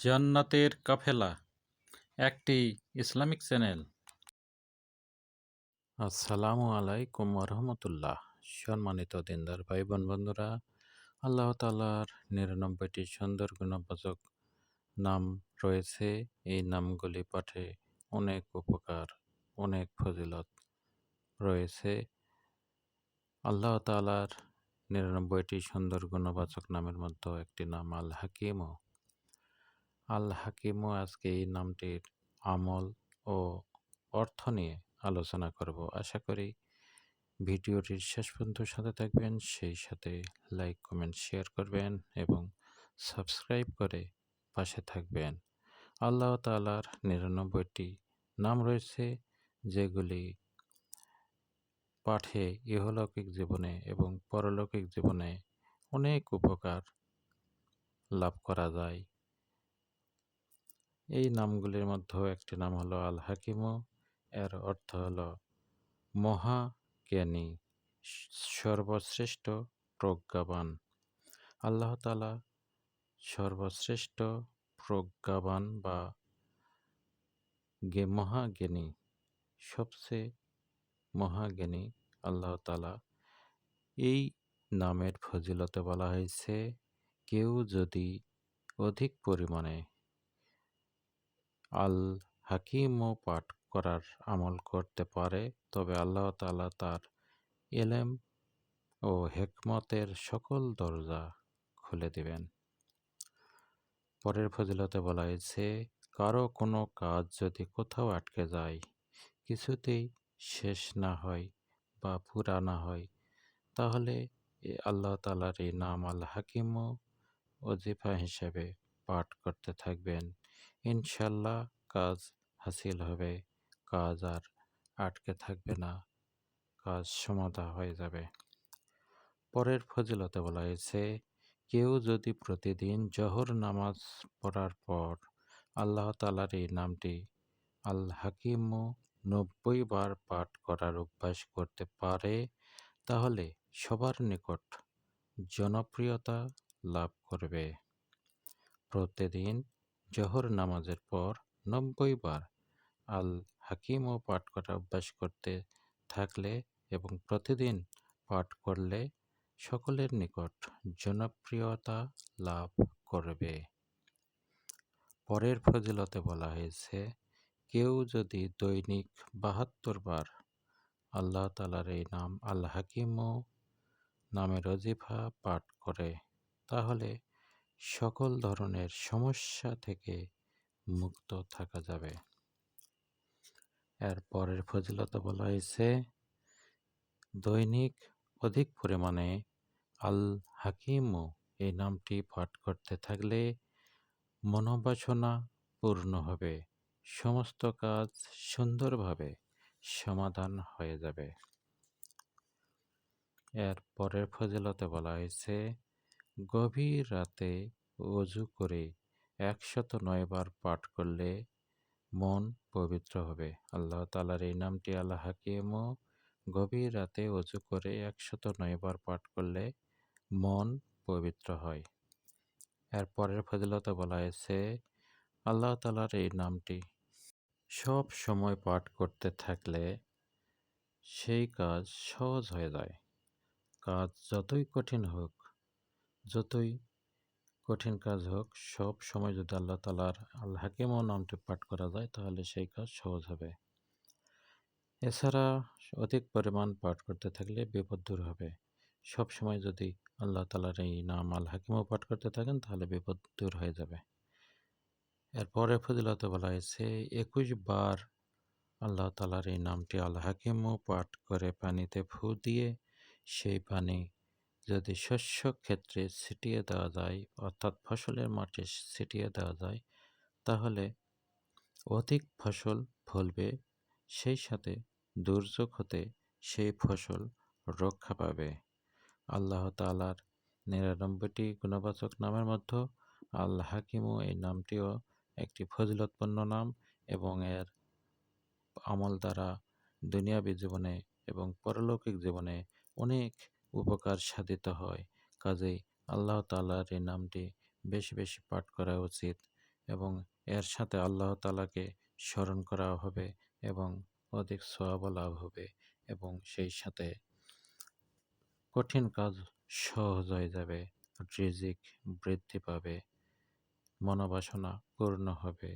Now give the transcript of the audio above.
জান্নাতের কাফেলা, একটি Islamic channel. আসসালামু আলাইকুম রহমতুল্লাহ। সম্মানিত দিনদার ভাই বোন বন্ধুরা, আল্লাহ তালার নিরানব্বইটি সুন্দর গুণবাচক নাম রয়েছে। এই নামগুলি পাঠে অনেক উপকার, অনেক ফজিলত রয়েছে। আল্লাহ তালার নিরানব্বইটি সুন্দর গুণবাচক নামের মধ্যে একটি নাম আল হাকিমও আল হাকিমও আজকে এই নামটির আমল ও অর্থ নিয়ে আলোচনা করব। আশা করি ভিডিওটির শেষ পর্যন্ত সাথে থাকবেন, সেই সাথে লাইক, কমেন্ট, শেয়ার করবেন এবং সাবস্ক্রাইব করে পাশে থাকবেন। আল্লাহ তালার নিরানব্বইটি নাম রয়েছে, যেগুলি পাঠে ইহলৌকিক জীবনে এবং পরলৌকিক জীবনে অনেক উপকার লাভ করা যায়। এই নামগুলির মধ্যেও একটি নাম হলো আল হাকিমো এর অর্থ হলো মহাজ্ঞানী সর্বশ্রেষ্ঠ প্রজ্ঞাবান। আল্লাহ তালা সর্বশ্রেষ্ঠ প্রজ্ঞাবান বা গে, মহাজ্ঞানী, সবচেয়ে মহাজ্ঞানী আল্লাহ তালা এই নামের ফজিলতে বলা হয়েছে, কেউ যদি অধিক পরিমাণে আল হাকিমও পাঠ করার আমল করতে পারে, তবে আল্লাহ তালা তার এলেম ও হেকমতের সকল দরজা খুলে দিবেন। পরের ফজিলতে বলা হয়েছে, কারও কোনো কাজ যদি কোথাও আটকে যায়, কিছুতেই শেষ না হয় বা পুরা না হয়, তাহলে আল্লাহ তালার এই নাম আল হাকিমও অজিফা হিসেবে পাঠ করতে থাকবেন। ইনশাল্লাহ কাজ হাসিল হবে, কাজ আর আটকে থাকবে না, কাজ সমাধা হয়ে যাবে। পরের ফজিলতে বলা হয়েছে, কেউ যদি প্রতিদিন জহর নামাজ পড়ার পর আল্লাহ তালার এই নামটি আল হাকিমও নব্বই বার পাঠ করার অভ্যাস করতে পারে, তাহলে সবার নিকট জনপ্রিয়তা লাভ করবে। প্রতিদিন জহর নামাজের পর নব্বই বার আল হাকিমও পাঠ করা অভ্যাস করতে থাকলে এবং প্রতিদিন পাঠ করলে সকলের নিকট জনপ্রিয়তা লাভ করবে। পরের ফজিলতে বলা হয়েছে, কেউ যদি দৈনিক বাহাত্তর বার আল্লাহ তালার এই নাম আল হাকিমও নামের অজিফা পাঠ করে, তাহলে সকল ধরনের সমস্যা থেকে মুক্ত থাকা যাবে। এর পরের ফজিলত বলা হয়েছে, দৈনিক অধিক পরিমাণে আল হাকিমও এই নামটি পাঠ করতে থাকলে মনোবাসনা পূর্ণ হবে, সমস্ত কাজ সুন্দরভাবে সমাধান হয়ে যাবে। এর পরের ফজিলতে বলা হয়েছে গভীর রাতে অজু করে একশত নয় বার পাঠ করলে মন পবিত্র হবে। আল্লাহ তালার এই নামটি আল্লাহ হাকিমও গভীর রাতে অজু করে একশত নয় বার পাঠ করলে মন পবিত্র হয়। এর পরের ফজিলতে বলা হয়েছে, আল্লাহ তালার এই নামটি সব সময় পাঠ করতে থাকলে সেই কাজ সহজ হয়ে যায়। কাজ যতই কঠিন হোক যতই কঠিন কাজ হোক, সব সময় যদি আল্লাহ তালার আল্লাহ হাকিমও নামটি পাঠ করা যায়, তাহলে সেই কাজ সহজ হবে। এছাড়া অধিক পরিমাণ পাঠ করতে থাকলে বিপদ দূর হবে। সব সময় যদি আল্লাহ তালার এই নাম আল হাকিমও পাঠ করতে থাকেন, তাহলে বিপদ দূর হয়ে যাবে। এরপরে ফজিলতে বলা হয়েছে, একুশ বার আল্লাহ তালার এই নামটি আল হাকিমও পাঠ করে পানিতে ফু দিয়ে, সেই পানি যদি শস্য ক্ষেত্রে ছিটিয়ে দেওয়া যায় অর্থাৎ ফসলের মাঠে ছিটিয়ে দেওয়া যায়, তাহলে অধিক ফসল ফলবে, সেই সাথে দুর্যোগ হতে সেই ফসল রক্ষা পাবে। আল্লাহ তালার নিরানব্বইটি গুণবাচক নামের মধ্যে আল্লাহ হাকিমও এই নামটিও একটি ফজিলতপূর্ণ নাম এবং এর আমল দ্বারা দুনিয়াবী জীবনে এবং পরলৌকিক জীবনে অনেক উপকার সাধিত হয়। কাজেই আল্লাহ তালার এই নামটি বেশি বেশি পাঠ করা উচিত এবং এর সাথে আল্লাহ তালাকে স্মরণ করা হবে এবং অধিক সওয়াব লাভ হবে এবং সেই সাথে কঠিন কাজ সহজ হয়ে যাবে, রিজিক বৃদ্ধি পাবে, মনোবাসনা পূর্ণ হবে।